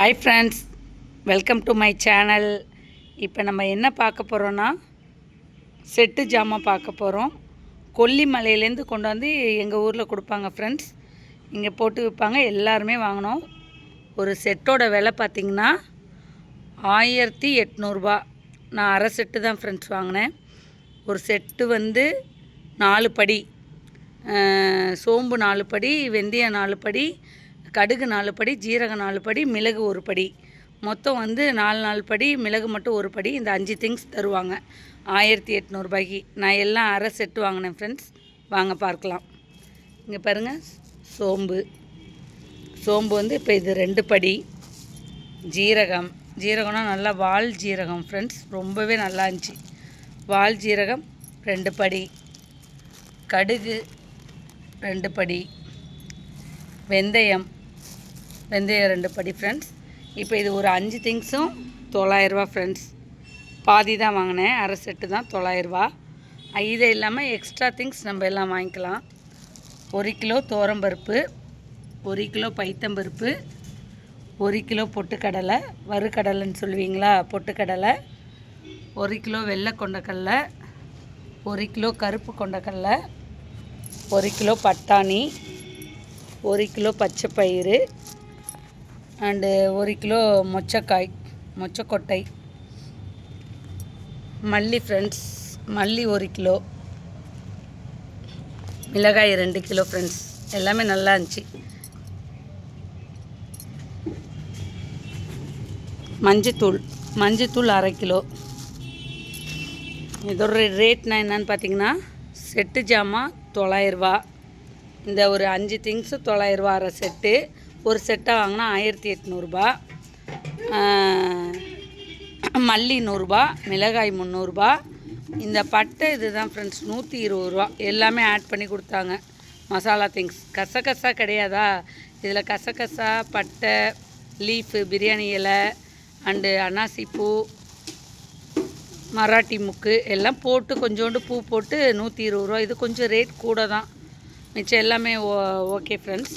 Hi friends welcome to my channel இப்போ நம்ம என்ன பார்க்க போகிறோன்னா செட்டு ஜாமான் பார்க்க போகிறோம் கொல்லிமலையிலேருந்து கொண்டு வந்து எங்கள் ஊரில் கொடுப்பாங்க ஃப்ரெண்ட்ஸ் இங்கே போட்டு விற்பாங்க. எல்லாருமே வாங்கினோம். ஒரு செட்டோட விலை பார்த்திங்கன்னா ஆயிரத்தி எட்நூறுபா. நான் அரை செட்டு தான் ஃப்ரெண்ட்ஸ் வாங்கினேன். ஒரு செட்டு வந்து நாலு படி. சோம்பு நாலு படி வெந்தயம் நாலு படி கடுகு நாலு படி ஜீரகம் நாலு படி மிளகு ஒரு படி. மொத்தம் வந்து நாலு நாலு படி மிளகு மட்டும் ஒரு படி இந்த அஞ்சு திங்ஸ் தருவாங்க. ஆயிரத்தி எட்நூறுபாய்க்கு நான் எல்லாம் அரை செட்டு வாங்கினேன் ஃப்ரெண்ட்ஸ் வாங்க பார்க்கலாம். இங்கே பாருங்கள் சோம்பு. சோம்பு வந்து இப்போ இது ரெண்டு படி. ஜீரகம். ஜீரகம்னா நல்லா வால் ஜீரகம் ஃப்ரெண்ட்ஸ் ரொம்பவே நல்லா இருந்துச்சு. வால் ஜீரகம் ரெண்டு படி. கடுகு ரெண்டு படி. வெந்தயம் வெந்தயம் ரெண்டு படி ஃப்ரெண்ட்ஸ் இப்போ இது ஒரு அஞ்சு திங்ஸும் தொள்ளாயிரரூபா ஃப்ரெண்ட்ஸ் பாதி தான் வாங்கினேன் அரை செட்டு தான் தொள்ளாயிரரூபா இது இல்லாமல் எக்ஸ்ட்ரா திங்ஸ் நம்ம எல்லாம் வாங்கிக்கலாம். ஒரு கிலோ தோரம்பருப்பு ஒரு கிலோ பைத்தம்பருப்பு ஒரு கிலோ பொட்டுக்கடலை வறுக்கடலைன்னு சொல்லுவீங்களா? பொட்டுக்கடலை ஒரு கிலோ வெள்ளை கொண்டக்கடலை ஒரு கிலோ கருப்பு கொண்டக்கடலை ஒரு கிலோ பட்டாணி ஒரு கிலோ பச்சை பயிறு அண்டு ஒரு கிலோ மொச்சக்காய் மொச்சக்கொட்டை மல்லி ஃப்ரெண்ட்ஸ் மல்லி ஒரு கிலோ மிளகாய் ரெண்டு கிலோ ஃப்ரெண்ட்ஸ் எல்லாமே நல்லா இருந்துச்சு. மஞ்சத்தூள் மஞ்சத்தூள் அரை கிலோ. இதோட ரேட்னா என்னன்னு பார்த்தீங்கன்னா செட்டு ஜாமான் தொள்ளாயிரரூபா இந்த ஒரு அஞ்சு திங்ஸு தொள்ளாயிரரூபா அரை செட்டு. ஒரு செட்டாக வாங்கினா ஆயிரத்தி எட்நூறுபா. மல்லி நூறுரூபா மிளகாய் முந்நூறுரூபா இந்த பட்டை இது தான் ஃப்ரெண்ட்ஸ் நூற்றி இருபது ரூபா. எல்லாமே ஆட் பண்ணி கொடுத்தாங்க. மசாலா திங்ஸ் கசகசா கிடையாதா? இதில் கசகசா பட்டை லீஃபு பிரியாணி இலை அண்டு அன்னாசி பூ மராட்டி முக்கு எல்லாம் போட்டு கொஞ்சோண்டு பூ போட்டு நூற்றி இருபது ரூபா. இது கொஞ்சம் ரேட் கூட தான். மிச்சம் எல்லாமே ஓ ஓகே ஃப்ரெண்ட்ஸ்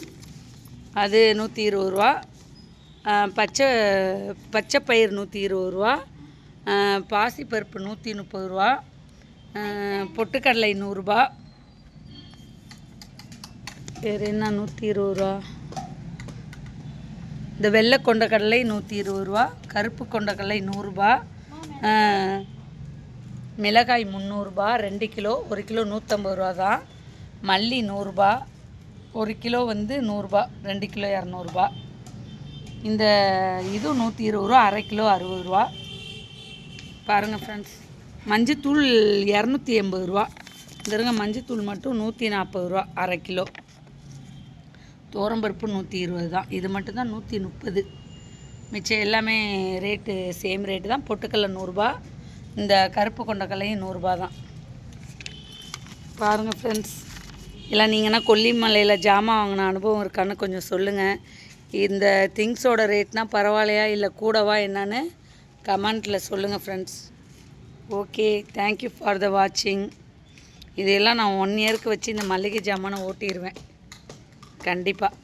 அது நூற்றி இருபது ரூபா பச்சை பச்சை பயிர் நூற்றி இருபது ரூபா பாசிப்பருப்பு நூற்றி முப்பது ரூபா. பொட்டுக்கடலை நூறுரூபா வேறு என்ன நூற்றி இருபது ரூபா? இந்த வெள்ளை கொண்டக்கடலை நூற்றி இருபது ரூபா. கருப்பு கொண்டக்கடலை நூறுரூபா மிளகாய் முந்நூறுரூபா ரெண்டு கிலோ ஒரு கிலோ நூற்றம்பது ரூபா தான். மல்லி நூறுரூபா ஒரு கிலோ வந்து நூறுரூபா ரெண்டு கிலோ இரநூறுபா. இந்த இது நூற்றி இருபது ரூபா அரை கிலோ அறுபது ரூபா. பாருங்கள் ஃப்ரெண்ட்ஸ் மஞ்சத்தூள் இரநூத்தி எண்பது ரூபா. இந்த இருங்க மஞ்சத்தூள் மட்டும் நூற்றி நாற்பது ரூபா அரை கிலோ. தோரம்பருப்பு நூற்றி இருபது தான். இது மட்டும்தான் நூற்றி முப்பது. மிச்சம் எல்லாமே ரேட்டு சேம் ரேட்டு தான். பொட்டுக்கடலை நூறுரூபா இந்த கருப்பு கொண்டக்கடலையும் நூறுரூபா தான். பாருங்கள் ஃப்ரெண்ட்ஸ் இல்லை நீங்கன்னா கொல்லிமலையில் ஜாமான் வாங்கின அனுபவம் இருக்கான்னு கொஞ்சம் சொல்லுங்கள் இந்த திங்ஸோட ரேட்னா பரவாயில்லையா இல்லை கூடவா என்னன்னு கமெண்ட்டில் சொல்லுங்கள் friends okay thank you for the வாட்சிங் இதையெல்லாம் நான் ஒன் இயருக்கு வச்சு இந்த மளிகை ஜாமானை ஓட்டிடுவேன் கண்டிப்பாக